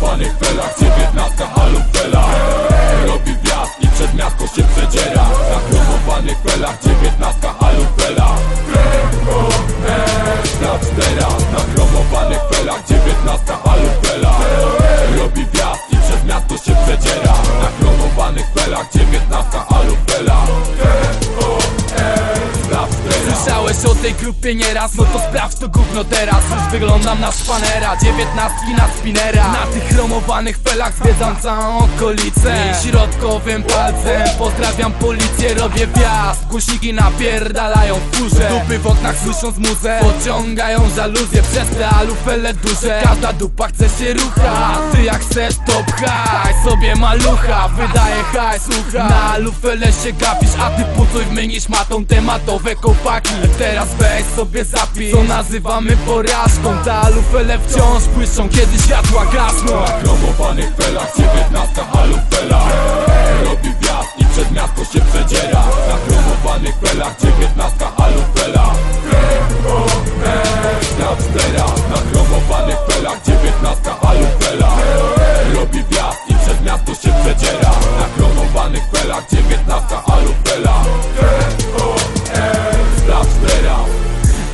chromowanych felach Dziewiętnastka alufela Robi wiatr i przed miasto się przedziera grupie nieraz, no to sprawdź to gówno teraz. Już wyglądam na szpanera, dziewiętnastki na spinera. Na tych chromowanych felach zwiedzam całą okolicę. Środkowym palcem pozdrawiam policję, robię wjazd. Głośniki napierdalają w furze. Dupy w oknach słysząc muzę Pociągają żaluzje przez te alufele duże. Każda dupa chce się rucha Ty jak chcesz to pchaj sobie malucha. Wydaje hajs, słucha. Na alufele się gapisz, a ty pucuj w mynisz matą tematowe kopaki? Teraz weź sobie zapisz Co nazywamy porażką. Te alufele wciąż błyszczą kiedy światła gasną. Na chromowanych felach dziewiętnastka alufela Robi wiatr i przed miasto się przedziera. Na chromowanych felach dziewiętnastka alufela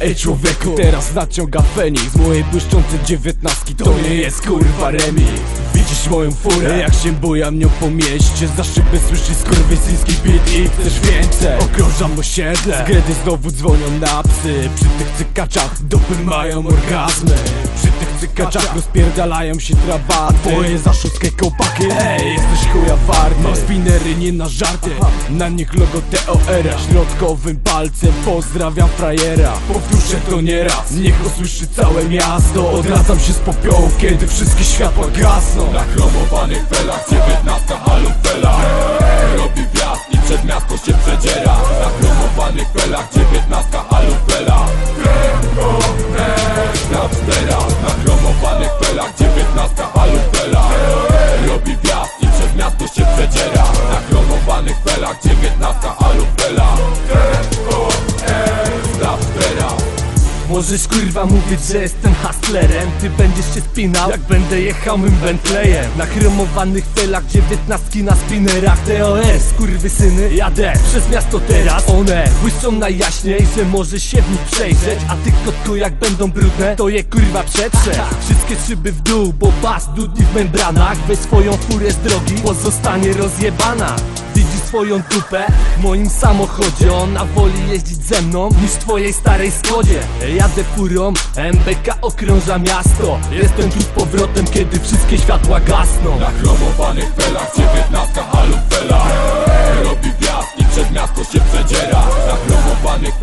Ej człowieku, teraz naciąga Feniks. Z mojej błyszczącej dziewiętnastki to nie jest kurwa remix. Widzisz moją furę, jak się bujam nią po mieście Za szybę słyszysz skurwysyński beat i chcesz więcej. Okrążam osiedle, zgredy znowu dzwonią na psy Przy tych cykaczach dupy mają orgazmy. Przy tych cykaczach rozpierdalają się trawa Twoje za szóstkę kopaki Ej, jesteś chuja warty. Mam spinery nie na żarty Na nich logo TOR Środkowym palcem pozdrawiam frajera. Powtórzę to nieraz. Niech usłyszy całe miasto. Odradzam się z popiołów, kiedy wszystkie światła gasną. Na chromowanych felach dziewiętnastka alufela Robi wiatr i przed miasto się przedziera. Na chromowanych Możesz kurwa mówić, że jestem hustlerem. Ty będziesz się spinał, jak będę jechał mym Bentleyem. Na chromowanych felach, dziewiętnastki na spinnerach TOS, kurwy syny, jadę przez miasto teraz. One błyszczą najjaśniej, że możesz się w nich przejrzeć. A tych kotku jak będą brudne, to je kurwa przetrze. Wszystkie szyby w dół, bo bas dudni w membranach. Weź swoją furę z drogi, pozostanie rozjebana swoją dupę w moim samochodzie. Ona woli jeździć ze mną niż w twojej starej Skodzie Jadę furą, MBK okrąża miasto. Jestem tu z powrotem, kiedy wszystkie światła gasną. Na chromowanych felach dziewiętnastka alufela Robi wiatr i przed miasto się przedziera. Na chromowanych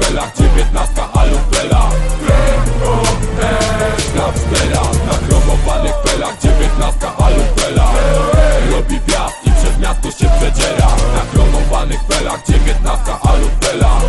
felach Dziewiętnastka alubela.